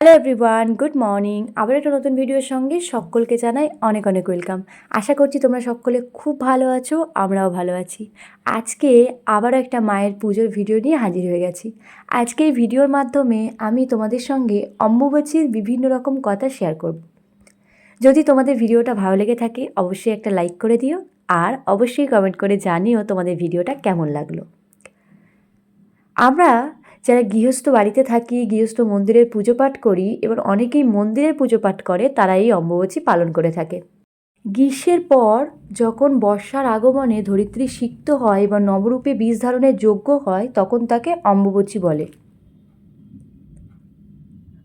Hello everyone good morning আবার একটা নতুন ভিডিওর সঙ্গে সকলকে জানাই অনেক অনেক ওয়েলকাম আশা করছি তোমরা সকলে খুব ভালো আছো, আমরাও ভালো আছি। আজকে আবারও একটা মায়ের পুজোর ভিডিও নিয়ে হাজির হয়ে গেছি। আজকে এই ভিডিওর মাধ্যমে আমি তোমাদের সঙ্গে অম্বুবাচীর বিভিন্ন রকম কথা শেয়ার করব। যদি তোমাদের ভিডিওটা ভালো লেগে থাকে, অবশ্যই একটা লাইক করে দিও আর অবশ্যই কমেন্ট করে জানিও তোমাদের ভিডিওটা কেমন লাগল। আমরা যারা গৃহস্থ বাড়িতে থাকি, গৃহস্থ মন্দিরের পুজো পাঠ করি এবার অনেকেই মন্দিরের পুজো পাঠ করে, তারা এই অম্বুবাচী পালন করে থাকে। গ্রীষ্মের পর যখন বর্ষার আগমনে ধরিত্রী সিক্ত হয় বা নবরূপে বীজ ধারণের যোগ্য হয়, তখন তাকে অম্বুবাচী বলে।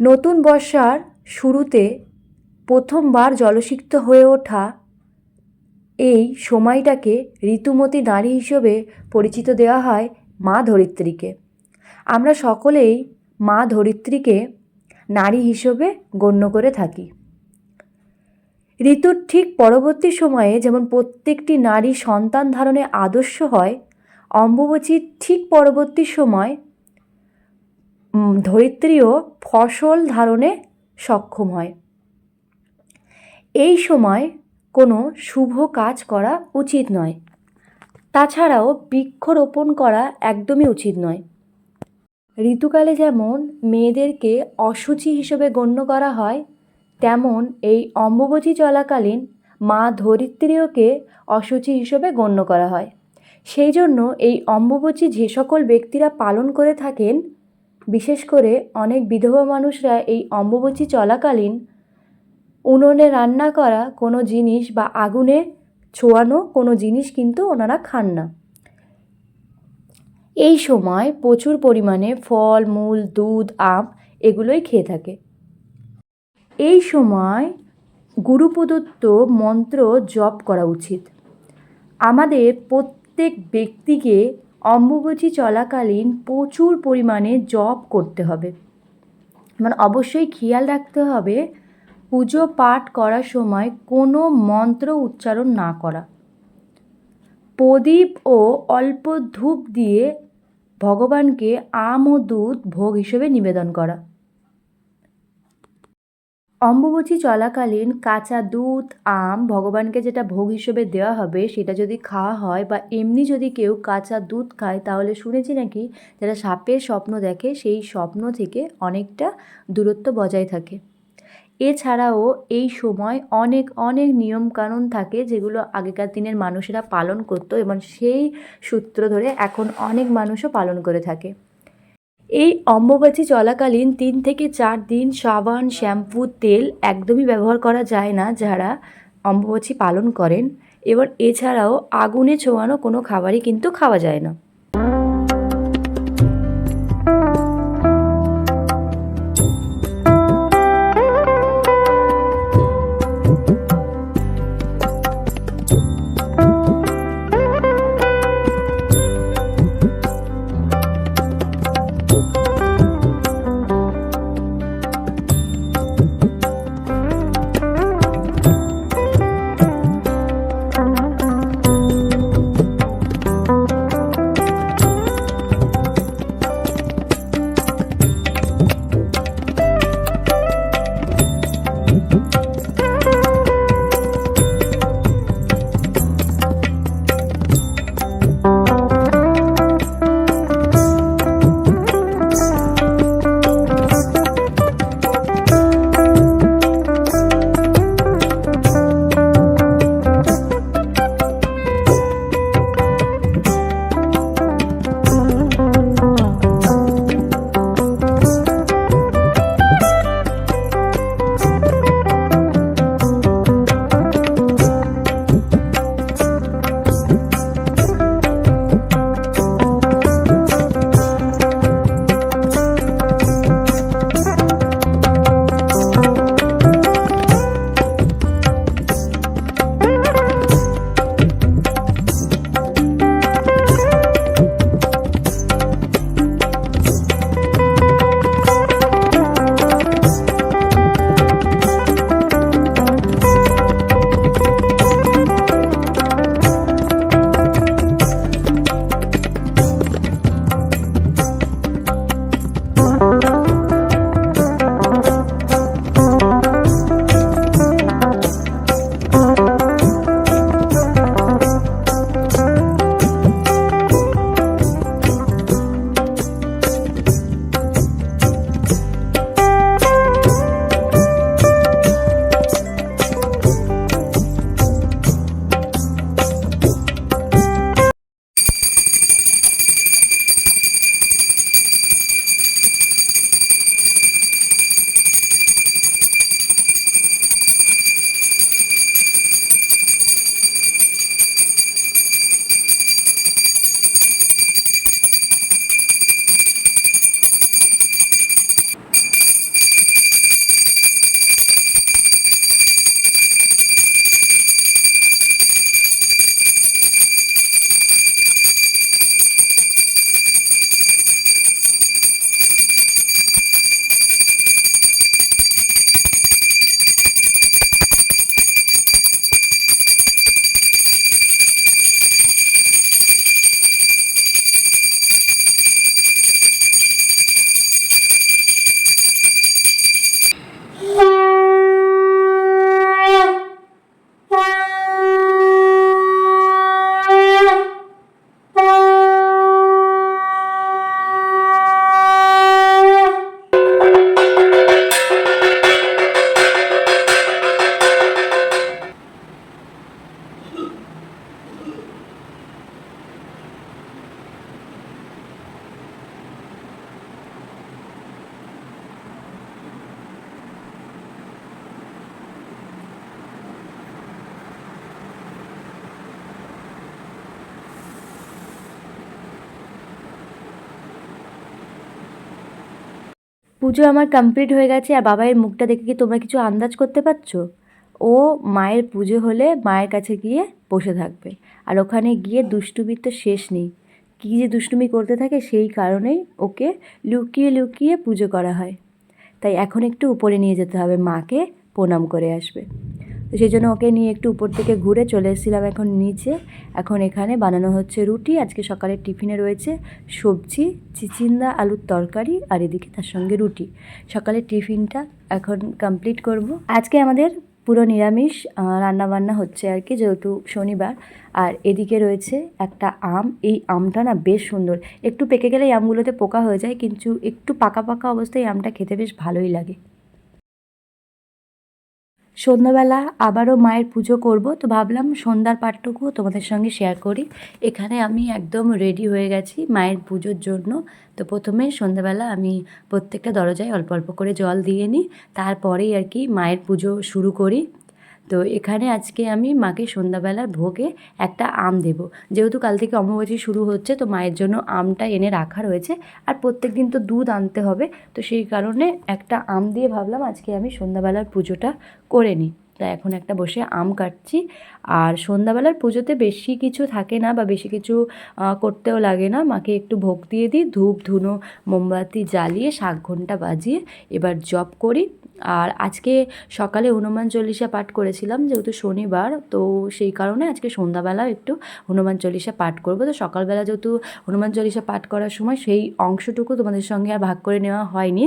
নতুন বর্ষার শুরুতে প্রথমবার জলসিক্ত হয়ে ওঠা এই সময়টাকে ঋতুমতী নারী হিসেবে পরিচিত দেওয়া হয় মা ধরিত্রীকে। আমরা সকলেই মা ধরিত্রীকে নারী হিসেবে গণ্য করে থাকি। ঋতুর ঠিক পরবর্তী সময়ে যেমন প্রত্যেকটি নারী সন্তান ধারণে আদর্শ হয়, অম্বুবচীর ঠিক পরবর্তী সময় ধরিত্রীও ফসল ধারণে সক্ষম হয়। এই সময় কোনো শুভ কাজ করা উচিত নয়। তাছাড়াও বৃক্ষরোপণ করা একদমই উচিত নয়। ঋতুকালে যেমন মেয়েদেরকে অসুচি হিসেবে গণ্য করা হয়, তেমন এই অম্বুবচী চলাকালীন মা ধরিত্রীয়কে অসুচি হিসেবে গণ্য করা হয়। সেই জন্য এই অম্বুবচী যে সকল ব্যক্তিরা পালন করে থাকেন, বিশেষ করে অনেক বিধবা মানুষরা এই অম্বুবচী চলাকালীন উনুনে রান্না করা কোনো জিনিস বা আগুনে ছোঁয়ানো কোনো জিনিস কিন্তু ওনারা খান না। এই সময় প্রচুর পরিমাণে ফল, মূল, দুধ, আম এগুলোই খেয়ে থাকে। এই সময় গুরু প্রদত্ত মন্ত্র জপ করা উচিত। আমাদের প্রত্যেক ব্যক্তিকে অম্বুবচী চলাকালীন প্রচুর পরিমাণে জপ করতে হবে। মানে অবশ্যই খেয়াল রাখতে হবে পুজো পাঠ করার সময় কোনো মন্ত্র উচ্চারণ না করা। প্রদীপ ও অল্প ধূপ দিয়ে ভগবানকে আম ও দুধ ভোগ হিসেবে নিবেদন করা। অম্বুবচী চলাকালীন কাঁচা দুধ, আম ভগবানকে যেটা ভোগ হিসেবে দেওয়া হবে, সেটা যদি খাওয়া হয় বা এমনি যদি কেউ কাঁচা দুধ খায়, তাহলে শুনেছি নাকি যারা সাপের স্বপ্ন দেখে, সেই স্বপ্ন থেকে অনেকটা দূরত্ব বজায় থাকে। এছাড়াও এই সময় অনেক অনেক নিয়মকানুন থাকে যেগুলো আগেকার দিনের মানুষেরা পালন করতো এবং সেই সূত্র ধরে এখন অনেক মানুষও পালন করে থাকে। এই অম্বুবাচী চলাকালীন তিন থেকে চার দিন সাবান, শ্যাম্পু, তেল একদমই ব্যবহার করা যায় না যারা অম্বুবাচী পালন করেন। এবার এছাড়াও আগুনে ছোঁয়ানো কোনো খাবারই কিন্তু খাওয়া যায় না। পুজো আমার কমপ্লিট হয়ে গেছে, আর বাবাইয়ের মুখটা দেখে কি তোমরা কিছু আন্দাজ করতে পারছ? ও মায়ের পুজো হলে মায়ের কাছে গিয়ে বসে থাকবে, আর ওখানে গিয়ে দুষ্টুমির তো শেষ নেই। কী যে দুষ্টুমি করতে থাকে সেই কারণেই ওকে লুকিয়ে লুকিয়ে পুজো করা হয়। তাই এখন একটু উপরে নিয়ে যেতে হবে, মাকে প্রণাম করে আসবে। তো সেই জন্য ওকে নিয়ে একটু উপর থেকে ঘুরে চলে এসেছিলাম এখন নিচে। এখন এখানে বানানো হচ্ছে রুটি, আজকে সকালের টিফিনে রয়েছে সবজি চিচিন্দা আলুর তরকারি আর এদিকে তার সঙ্গে রুটি। সকালের টিফিনটা এখন কমপ্লিট করব। আজকে আমাদের পুরো নিরামিষ রান্নাবান্না হচ্ছে আর কি যেহেতু শনিবার। আর এদিকে রয়েছে একটা আম। এই আমটা না বেশ সুন্দর। একটু পেকে গেলে আমগুলোতে পোকা হয়ে যায়, কিন্তু একটু পাকা পাকা অবস্থায় আমটা খেতে বেশ ভালোই লাগে। সন্ধ্যাবেলা আবারও মায়ের পুজো করব, তো ভাবলাম সন্ধ্যার পাঠটুকুও তোমাদের সঙ্গে শেয়ার করি। এখানে আমি একদম রেডি হয়ে গেছি মায়ের পুজোর জন্য। তো প্রথমে সন্ধ্যাবেলা আমি প্রত্যেকটা দরজায় অল্প অল্প করে জল দিয়ে নিই, তারপরেই আর কি মায়ের পুজো শুরু করি। তো এখানে আজকে আমি মাকে সন্ধ্যাবেলার ভোগে একটা আম দেব। যেহেতু কাল থেকে অমাবস্যা শুরু হচ্ছে, তো মায়ের জন্য আমটা এনে রাখা রয়েছে। আর প্রত্যেক দিন তো দুধ আনতে হবে, তো সেই কারণে একটা আম দিয়ে ভাবলাম আজকে আমি সন্ধ্যাবেলার পুজোটা করে নিই। তা এখন একটা বসে আম কাটছি। আর সন্ধ্যাবেলার পুজোতে বেশি কিছু থাকে না বা বেশি কিছু করতেও লাগে না। মাকে একটু ভোগ দিয়ে দিই, ধূপ, ধুনো, মোমবাতি জ্বালিয়ে শাক ঘণ্টা বাজিয়ে এবার জপ করি। আর আজকে সকালে হনুমান চল্লিশা পাঠ করেছিলাম, যেহেতু শনিবার, তো সেই কারণে আজকে সন্ধ্যাবেলাও একটু হনুমান চল্লিশা পাঠ করব। তো সকালবেলা যেহেতু হনুমান চল্লিশা পাঠ করার সময়, সেই অংশটুকু তোমাদের সঙ্গে আর ভাগ করে নেওয়া হয়নি।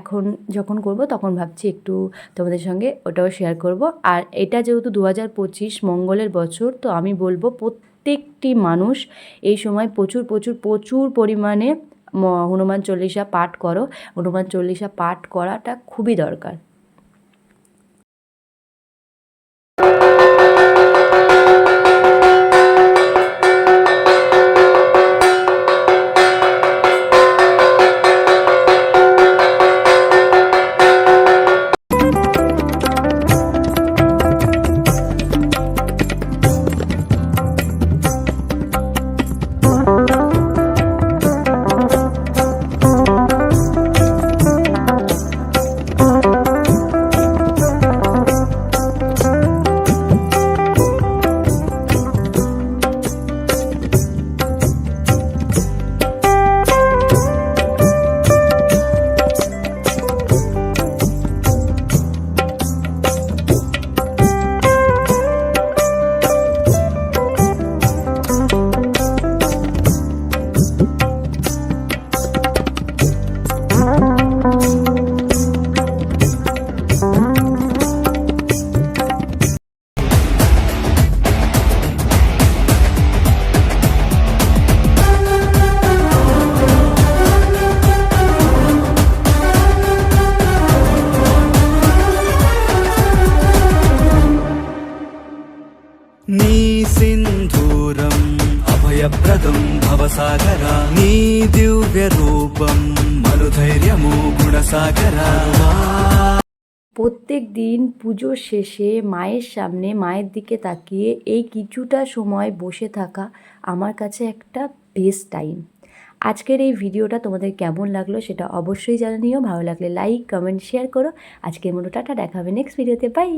এখন যখন করব তখন ভাবছি একটু তোমাদের সঙ্গে ওটাও শেয়ার করব। আর এটা যেহেতু দু হাজার পঁচিশ মঙ্গলের বছর, তো আমি বলব প্রত্যেকটি মানুষ এই সময় প্রচুর প্রচুর প্রচুর পরিমাণে হনুমান চল্লিশা পাঠ করো। হনুমান চল্লিশা পাঠ করাটা খুবই দরকার। అభయప్రదం భవసాగరా నీ దివ్య రూపం మనుధైర్యము గుణసాగరా প্রত্যেক দিন পুজোর শেষে মায়ের সামনে মায়ের দিকে তাকিয়ে এই কিছুটা সময় বসে থাকা আমার কাছে একটা বেস্ট টাইম আজকের এই ভিডিওটা তোমাদের কেমন লাগলো সেটা অবশ্যই জানিও ভালো লাগলে লাইক কমেন্ট শেয়ার করো আজকের মতো টাটা দেখাবে নেক্সট ভিডিওতে বাই